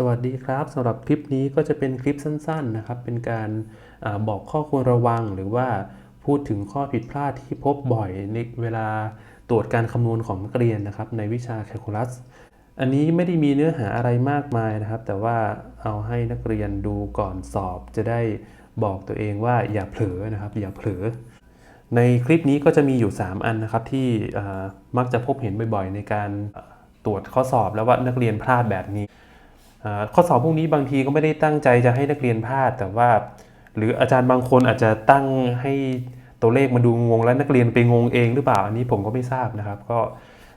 สวัสดีครับสำหรับคลิปนี้ก็จะเป็นคลิปสั้นๆนะครับ เป็นการอบอกข้อควรระวังหรือว่าพูดถึงข้อผิดพลาดที่พบบ่อยในเวลาตรวจการคำนวณของนักเรียนนะครับ ในวิชาแคลคูลัส อันนี้ไม่ได้มีเนื้อหาอะไรมากมายนะครับ แต่ว่าเอาให้นักเรียนดูก่อนสอบจะได้บอกตัวเองว่าอย่าเผลอนะครับ อย่าเผลอในคลิปนี้ก็จะมีอยู่ 3 อันนะครับที่มักจะพบเห็นบ่อยๆ ในการตรวจข้อสอบแล้วว่านักเรียนพลาดแบบนี้ ข้อสอบพวกนี้บางทีก็ไม่ได้ตั้งใจจะให้นักเรียนพลาดแต่ว่า หรืออาจารย์บางคนอาจจะตั้งให้ตัวเลขมาดูงง แล้วนักเรียนไปงงเองหรือเปล่าอันนี้ผมก็ไม่ทราบนะครับ ก็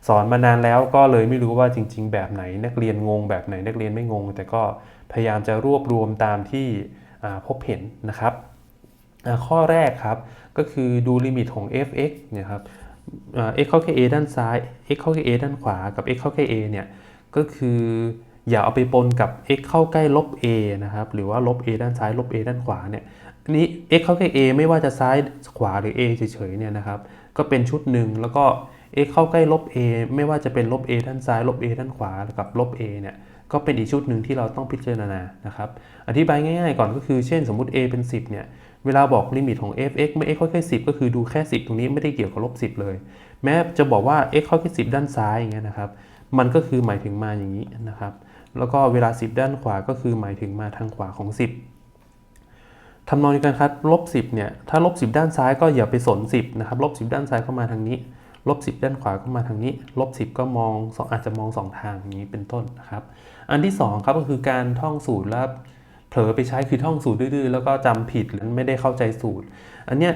สอนมานานแล้วก็เลยไม่รู้ว่าจริง ๆ แบบไหน นักเรียนงงแบบไหนนักเรียนไม่งง แต่ก็พยายามจะรวบรวมตามที่พบเห็นนะครับ ข้อแรกครับก็คือดูลิมิตของ f(x) เนี่ยครับ x เข้าแค่ a ด้านซ้าย x เข้าแค่ a ด้านขวากับ x เข้าแค่ a เนี่ยก็คือ อย่าเอาไปปนกับ x เข้าใกล้ลบ a นะครับ หรือว่าลบ a ด้านซ้ายลบ a ด้านขวาเนี่ยอันนี้ x เข้าแค่ a ไม่ว่าจะซ้ายขวาหรือ a เฉยๆเนี่ยนะครับ ก็เป็นชุดหนึ่งแล้วก็ x เข้าใกล้ลบ a ไม่ว่าจะเป็นลบ a ด้านซ้ายลบ a ด้านขวากับลบ a เนี่ย ก็เป็นอีกชุดหนึ่งที่เราต้องพิจารณา นะครับ อธิบายง่ายๆก่อนก็คือเช่นสมมุติ a เป็น 10 เนี่ย เวลาบอกลิมิตของ f(x) เมื่อ x เข้าแค่10 ก็คือดูแค่ 10 ตรงนี้ไม่ได้เกี่ยวกับลบ 10 เลย แม้จะบอกว่า x เข้าแค่10 ด้านซ้ายอย่างเงี้ยนะครับ มันก็คือหมายถึงมาอย่างนี้นะครับ แล้วก็เวลา 10 ด้านขวาก็คือหมายถึงมาทางขวาของ 10ทำนองเดียวกันครับลบ10เนี่ยถ้าลบ10 ด้านซ้ายก็อย่าไปสน 10นะครับลบ10 ด้านซ้ายเข้ามาทางนี้ลบ10 ด้านขวาก็มาทางนี้ลบ10 ก็มองอาจจะมองสองทางอย่างนี้เป็นต้นนะครับ อันที่สองครับก็คือการท่องสูตรแล้วเผลอไปใช้คือท่องสูตรดื้อๆแล้วก็จำผิดหรือไม่ได้เข้าใจสูตร อันเนี้ย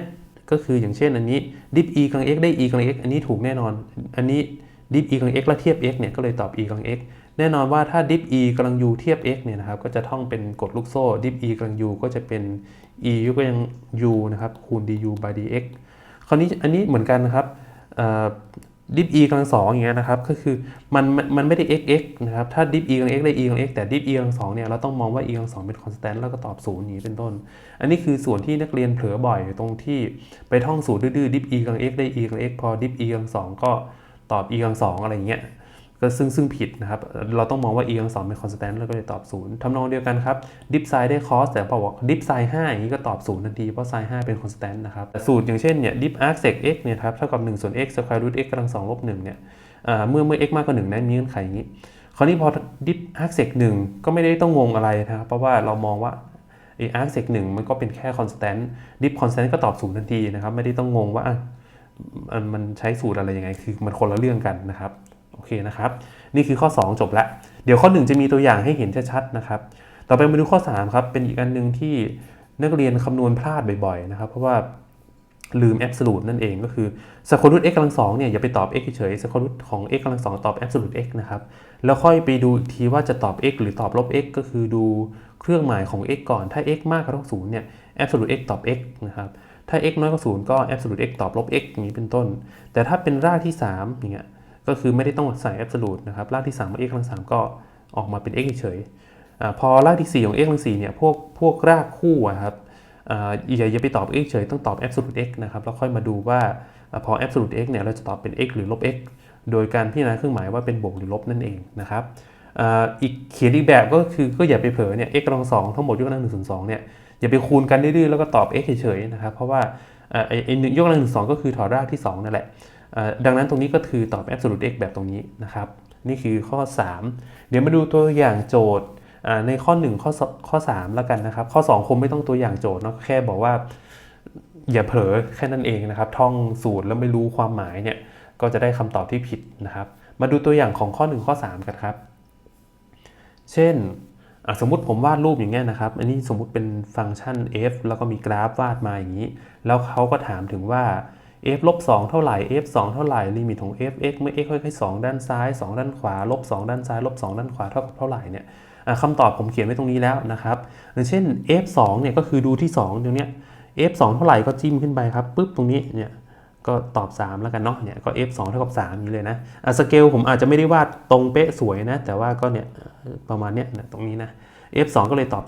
ก็คืออย่างเช่นอันนี้ dip e กำลัง x ได้ e กำลัง x อันนี้ถูกแน่นอน อันนี้ dip e กำลัง x แล้วเทียบ x เนี่ยก็เลยตอบ e กำลัง x แน่นอนว่าถ้า dip e กำลัง u เทียบ x เนี่ยนะครับก็จะท่องเป็นกฎลูกโซ่ dip e กำลัง u ก็จะเป็น e ยกกำลัง u นะครับคูณ du by dx คราวนี้อันนี้เหมือนกันนะครับดิฟ e กำลังสองอย่างเงี้ยนะครับก็คือมันมันไม่ได้ x x นะครับถ้าดิฟ e กำลัง x ได้ e กำลัง x แต่ดิฟ e กำลังสองเนี่ยเราต้องมองว่า e กำลังสองเป็น constant แล้วก็ตอบศูนย์อย่างนี้เป็นต้น อันนี้คือส่วนที่นักเรียนเผลอบ่อยตรงที่ไปท่องสูตรดื้อดิฟ e กำลัง x ได้ e กำลัง x พอดิฟ e กำลังสองก็ ตอบ e กำลังสองอะไรอย่างเงี้ยก็ซึ่งซึ่งผิดนะครับ เราต้องมองว่า e กำลังสองเป็น constant แล้วก็เลยตอบศูนย์ทำนองเดียวกันครับ dip sin ได้ cos แต่พอบอก dip sin 5อย่างนี้ก็ตอบศูนย์ทันที เพราะ sin 5เป็น constant นะครับสูตรอย่างเช่นเนี่ย dip arc sec x เนี่ยครับเท่ากับ 1 ส่วน x square root x กำลัง2ลบ1เนี่ยอ่าเมื่อเมื่อ x มากกว่า1นั้นมีเงื่อนไขอย่างนี้ คราวนี้พอ dip arc sec 1ก็ไม่ได้ต้องงงอะไรนะครับเพราะว่าเรามองว่าไอ้ arc sec 1มันก็เป็นแค่ constant dip constant ก็ตอบศูนย์ทันทีนะครับ ไม่ได้ต้องงงว่า มันใช้สูตรอะไรยังไง คือมันคนละเรื่องกันนะครับ โอเคนะครับ นี่คือข้อ 2 จบแล้วเดี๋ยวข้อ 1 จะมีตัวอย่างให้เห็นชัดๆนะครับ ต่อไปมาดูข้อ3ครับ เป็นอีกอันหนึ่งที่นักเรียนคำนวณพลาดบ่อยๆนะครับ เพราะว่าลืม absolute นั่นเองก็คือ square root x กำลังสองเนี่ยอย่าไปตอบ x เฉยๆ square root ของ x กำลังสองตอบ absolute x นะครับ แล้วค่อยไปดูอีกทีว่าจะตอบ x หรือตอบลบ x ก็คือดูเครื่องหมายของ x ก่อนถ้า x มากกว่าเท่าศูนย์เนี่ย absolute x ตอบ x นะครับ ถ้า x น้อยกว่าศูนย์ก็ absolute x ตอบลบ x อย่างนี้เป็นต้น แต่ถ้าเป็นรากที่ 3 อย่างเงี้ย ก็คือไม่ได้ต้องใส่ absolute นะครับ รากที่3ของ x กำลัง3ก็ออกมาเป็น x เฉยๆพอรากที่ 4 ของ x กำลัง4เนี่ย พวกพวกรากคู่อะครับอ่าอย่าอย่าไปตอบ x เฉย ต้องตอบ absolute x นะครับ แล้วค่อยมาดูว่าพอ absolute x เนี่ยเราจะตอบเป็น x หรือลบ x โดยการพิจารณาเครื่องหมายว่าเป็นบวกหรือลบนั่นเองนะครับอ่าอีกเขียนอีกแบบก็คือก็อย่าไปเผลอเนี่ย x กำลังสองทั้งหมดยกกำลังหนึ่งส่วนสองเนี่ย อย่าไปคูณกันดื้อๆแล้วก็ตอบ x เฉยๆนะครับเพราะว่าไอ้ไอ้ยกกำลังหนึ่งสองก็คือถอดรากที่สองนั่นแหละ ดังนั้นตรงนี้ก็คือตอบ absolute x แบบตรงนี้นะครับ นี่คือข้อ 3 เดี๋ยวมาดูตัวอย่างโจทย์ในข้อ 1 ข้อข้อ3แล้วกันนะครับ ข้อ 2 คงไม่ต้องตัวอย่างโจทย์เนาะแค่บอกว่า อย่าเผลอแค่นั้นเองนะครับ ท่องสูตรแล้วไม่รู้ความหมายเนี่ยก็จะได้คำตอบที่ผิดนะครับ มาดูตัวอย่างของข้อ 1 ข้อ 3 กันครับ เช่น สมมุติผมวาดรูปอย่างเงี้ยนะครับ อันนี้สมมุติเป็นฟังก์ชัน f แล้วก็มีกราฟวาดมาอย่างนี้ แล้วเขาก็ถามถึงว่า f ลบ2เท่าไหร่ f 2 เท่าไหร่ ลิมิตของ f x เมื่อ x ค่อยๆ2ด้านซ้าย 2 ด้านขวา ลบ 2 ด้านซ้าย ลบ 2 ด้านขวาเท่ากับเท่าไหร่เนี่ยคำตอบผมเขียนไว้ตรงนี้แล้วนะครับอย่างเช่น f 2เนี่ยก็คือดูที่2ตรงเนี้ย f 2เท่าไหร่ก็จิ้มขึ้นไปครับปุ๊บตรงนี้เนี่ย ก็ตอบ 3 แล้วกันเนาะเนี่ยก็ f 2เท่ากับ3นี้เลยนะสเกลผมอาจจะไม่ได้วาดตรงเป๊ะสวยนะ แต่ว่าก็เนี่ยประมาณเนี้ยตรงนี้นะ f 2ก็เลยตอบ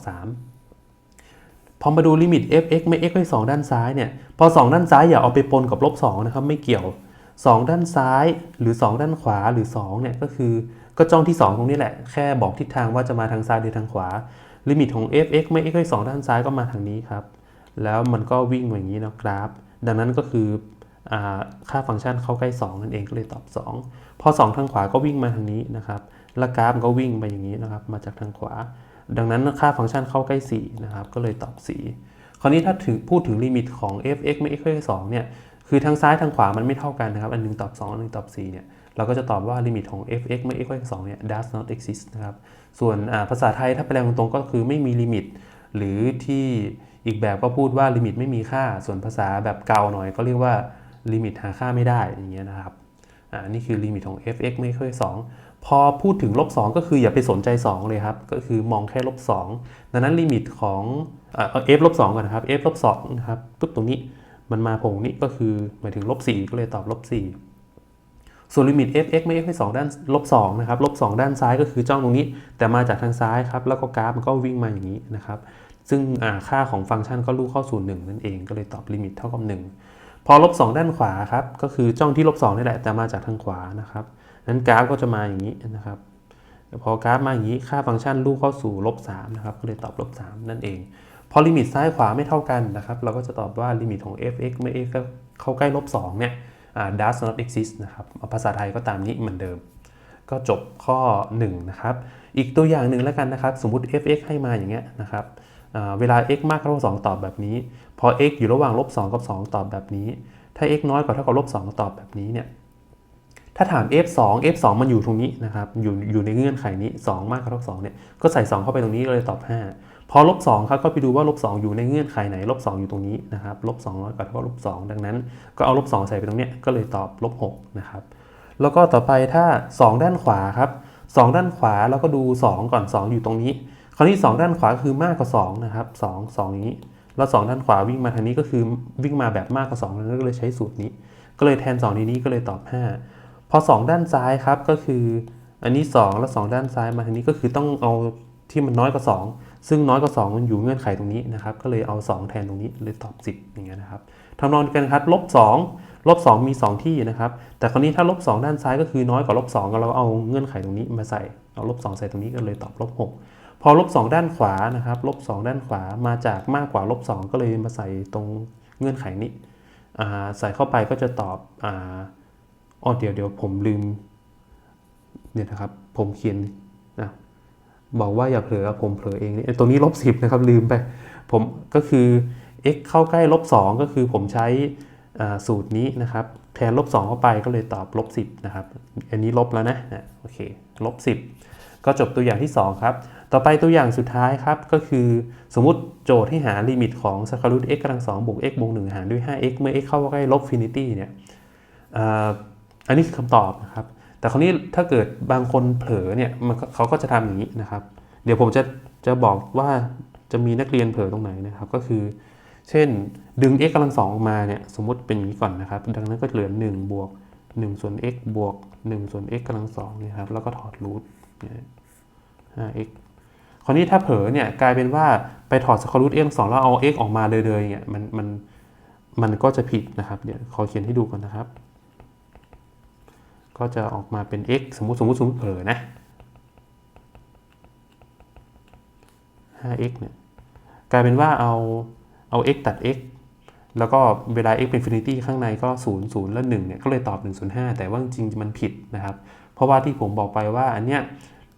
3 พอมาดูลิมิต f(x) ไม่ x ไว้2ด้านซ้ายเนี่ยพอ 2 ด้านซ้ายอย่าเอาไปปนกับลบ2นะครับไม่เกี่ยว 2 ด้านซ้ายหรือ 2 ด้านขวาหรือ2เนี่ยก็คือก็จ้องที่ 2 ตรงนี้แหละแค่บอกทิศทางว่าจะมาทางซ้ายหรือทางขวา ลิมิตของ f(x) เมื่อ x ด้วย2ด้านซ้ายก็มาทางนี้ครับแล้วมันก็วิ่งอย่างนี้เนาะกราฟ ดังนั้นก็คือ ค่าฟังก์ชันเข้าใกล้ 2 นั่นเองก็เลยตอบ 2 พอ 2 ทางขวาก็วิ่งมาทางนี้นะครับแล้วกราฟก็วิ่งไปอย่างนี้นะครับมาจากทางขวา ดังนั้นค่าฟังก์ชันเข้าใกล้ 4 นะครับ ก็เลยตอบ 4 คราวนี้ถ้าถึงพูดถึงลิมิตของ f(x) เมื่อ x ด้วย2เนี่ยคือทางซ้ายทางขวามันไม่เท่ากันนะครับ อันหนึงตอบ 2 อันหนึงตอบ 4 เนี่ยเราก็จะตอบว่าลิมิตของ f(x) เมื่อ x ด้วย2เนี่ย does not exist นะครับส่วนภาษาไทยถ้าแปลตรงๆก็คือไม่มีลิมิต หรือที่อีกแบบก็พูดว่าลิมิตไม่มีค่า ส่วนภาษาแบบเก่าหน่อยก็เรียกว่า ลิมิตหาค่าไม่ได้อย่างเงี้ยนะครับอ่านี่คือลิมิตของ f(x) ไม่ค่อย2พอพูดถึงลบ2ก็คืออย่าไปสนใจ 2 เลยครับ ก็คือมองแค่ลบ2ดังนั้นลิมิตของเอา f ลบ2ก่อนนะครับ f ลบ2นะครับปุ๊บตรงนี้มันมาโผงนี้ก็คือหมายถึงลบ4ก็เลยตอบลบ4ส่วนลิมิต f(x) ไม่ x 2ด้านลบ2นะครับลบ2ด้านซ้ายก็คือจ้องตรงนี้ แต่มาจากทางซ้ายครับ แล้วก็กราฟมันก็วิ่งมาอย่างนี้นะครับ ซึ่งอ่าค่าของฟังก์ชันก็ลูกเข้าสู่1นั่นเอง ก็เลยตอบลิมิตเท่ากับ 1 พอลบ2ด้านขวาครับก็คือจ้องที่ลบ2นี่แหละแต่มาจากทางขวานะครับนั้นกราฟก็จะมาอย่างนี้นะครับพอกราฟมาอย่างนี้ค่าฟังก์ชันลูกเข้าสู่ลบ3นะครับก็เลยตอบลบ3นั่นเอง พอลิมิตซ้ายขวาไม่เท่ากันนะครับเราก็จะตอบว่าลิมิตของ f(x) เมื่อ x เข้าใกล้ลบ2เนี่ย does not exist นะครับภาษาไทยก็ตามนี้เหมือนเดิม ก็จบข้อ 1 นะครับ อีกตัวอย่างหนึ่งแล้วกันนะครับ สมมติ f(x) ให้มาอย่างเงี้ยนะครับเวลา x มากกว่าลบ2ตอบแบบนี้ พอ x อยู่ระหว่างลบ2กับ 2 ตอบแบบนี้ ถ้า x น้อยกว่าเท่ากับลบ2ตอบแบบนี้เนี่ยถ้าถาม f 2 f 2มันอยู่ตรงนี้นะครับอยู่อยู่ในเงื่อนไขนี้ 2 มากกว่าเท่ากับ2เนี่ยก็ใส่ 2 เข้าไปตรงนี้ก็เลยตอบ 5 พอลบ2ครับก็ไปดูว่าลบ2อยู่ในเงื่อนไขไหนลบ2อยู่ตรงนี้นะครับลบ2น้อยกว่าเท่ากับลบ2ดังนั้น ก็เอาลบ2ใส่ไปตรงเนี้ยก็เลยตอบลบ6นะครับแล้วก็ต่อไปถ้า 2 ด้านขวาครับ 2 ด้านขวาแล้วก็ดู 2 ก่อน 2 อยู่ตรงนี้ คราวนี้ 2 ด้านขวาคือมากกว่า 2 นะครับ2 2อย่างนี้ แล้ว 2 ด้านขวาวิ่งมาทางนี้ก็คือวิ่งมาแบบมากกว่า2แล้วก็เลยใช้สูตรนี้ ก็เลยแทน 2 ในนี้ก็เลยตอบ 5 พอ 2 ด้านซ้ายครับก็คืออันนี้ 2 แล้ว 2 ด้านซ้ายมาทางนี้ก็คือต้องเอาที่มันน้อยกว่า 2 ซึ่งน้อยกว่า 2 มันอยู่เงื่อนไขตรงนี้นะครับ ก็เลยเอา 2 แทนตรงนี้เลยตอบ 10 อย่างเงี้ยนะครับทำนองเดียวกันครับลบ2 ลบ2มี 2 ที่นะครับ แต่คราวนี้ถ้าลบ2ด้านซ้ายก็คือน้อยกว่าลบ2ก็เราเอาเงื่อนไขตรงนี้มาใส่ เอาลบ2ใส่ตรงนี้ก็เลยตอบลบ6พอลบ2ด้านขวานะครับลบ2ด้านขวามาจากมากกว่าลบ2ก็เลยมาใส่ตรงเงื่อนไขนี้ใส่เข้าไปก็จะตอบอ่าอ๋อเดี๋ยวเดี๋ยวผมลืมเนี่ยนะครับผมเขียนนะบอกว่าอย่าเผลอผมเผลอเองนี่ตรงนี้ลบ10นะครับลืมไปผมก็คือ x เข้าใกล้ลบ2ก็คือผมใช้ สูตรนี้นะครับแทนลบ2เข้าไปก็เลยตอบลบ10นะครับอันนี้ลบแล้วนะโอเคลบ10 ก็จบตัวอย่างที่ 2 ครับ ต่อไปตัวอย่างสุดท้ายครับ ก็คือสมมุติโจทย์ให้หาลิมิตของสแคารุต x กำลัง2บวก x บวก1หารด้วย 5x เมื่อ x เข้าใกล้ลบฟินิตี้เนี่ยอันนี้คือคำตอบนะครับ แต่คราวนี้ถ้าเกิดบางคนเผลอเนี่ยมันเขาก็จะทำอย่างนี้นะครับ เดี๋ยวผมจะจะบอกว่าจะมีนักเรียนเผลอตรงไหนนะครับ ก็คือ เช่น ดึง x กำลังสองออกมาเนี่ยสมมติเป็นอย่างนี้ก่อนนะครับ ดังนั้นก็เหลือ 1 บวก 1 ส่วน x บวก 1 ส่วน x กำลังสองเนี่ยครับแล้วก็ถอดรูท 5x คราวนี้ถ้าเผลอเนี่ยกลายเป็นว่าไปถอดสแคอรูท x สองแล้วเอา x ออกมาเลยๆเนี่ยมันมันมันก็จะผิดนะครับ เดี๋ยวขอเขียนให้ดูก่อนนะครับ ก็จะออกมาเป็น x สมมติสมมติสมมติเผลอนะ 5x เนี่ยกลายเป็นว่าเอา เอา x ตัด x แล้วก็เวลา x เป็นฟินิตี้ข้างในก็ 0 0 แล้ว1เนี่ยก็เลยตอบ 1 0 5 แต่ว่าจริงๆมันผิดนะครับ เพราะว่าที่ผมบอกไปว่าอันเนี้ย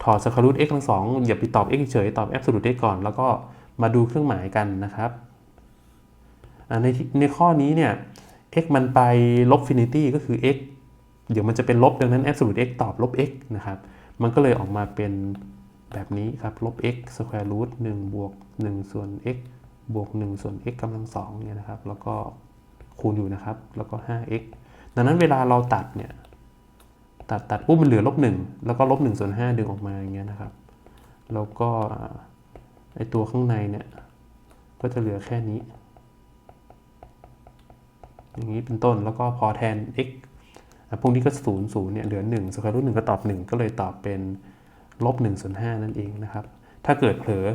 ถอดสแคารูท x ทั้งสองอย่าไปตอบ x เฉยตอบ absolute x ก่อน แล้วก็มาดูเครื่องหมายกันนะครับในในข้อนี้เนี่ย x มันไปลบฟินิตี้ก็คือ x เดี๋ยวมันจะเป็นลบดังนั้น absolute x ตอบลบ x นะครับ มันก็เลยออกมาเป็นแบบนี้ครับลบ x square root 1บวก1ส่วน x บวก 1 ส่วน x กำลังสองเนี่ยนะครับ แล้วก็คูณอยู่นะครับ แล้วก็ 5x ดังนั้นเวลาเราตัดเนี่ย ตัดตัดปุ๊บมันเหลือลบ1แล้วก็ลบ1ส่วน5ดึงออกมาอย่างเงี้ยนะครับ แล้วก็ไอตัวข้างในเนี่ย ก็จะเหลือแค่นี้ อย่างนี้เป็นต้น แล้วก็พอแทน x อะพวกนี้ก็ศูนย์ศูนย์เนี่ยเหลือ1สแควร์รูทหนึ่งก็ตอบ 1 ก็เลยตอบเป็นลบ1ส่วน5นั่นเองนะครับ ถ้าเกิดเผลอ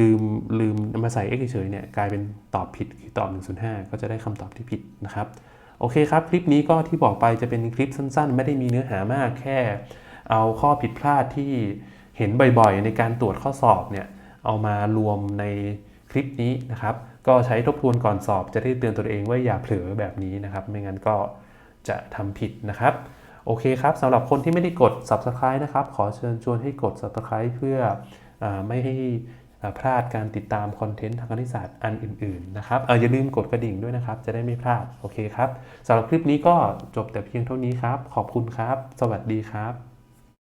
ลืมลืมมาใส่ x เฉยๆเนี่ยกลายเป็นตอบผิดคือตอบ1ส่วน5ก็จะได้คำตอบที่ผิดนะครับ โอเคครับ คลิปนี้ก็ที่บอกไปจะเป็นคลิปสั้น ๆ ไม่ได้มีเนื้อหามากแค่ เอาข้อผิดพลาดที่เห็นบ่อยๆ ในการตรวจข้อสอบเนี่ยเอามารวมในคลิปนี้นะครับ ก็ใช้ทบทวนก่อนสอบจะได้เตือนตัวเองว่าอย่าเผลอแบบนี้นะครับ ไม่งั้นก็จะทำผิดนะครับโอเคครับสำหรับคนที่ไม่ได้กด subscribe นะครับ ขอเชิญชวนให้กด subscribe เพื่ออไม่ให้ พลาดการติดตามคอนเทนต์ทางคณิตศาสตร์อันอื่นๆนะครับเอออย่าลืมกดกระดิ่งด้วยนะครับ จะได้ไม่พลาด โอเคครับสำหรับคลิปนี้ก็จบแต่เพียงเท่านี้ครับ ขอบคุณครับ สวัสดีครับ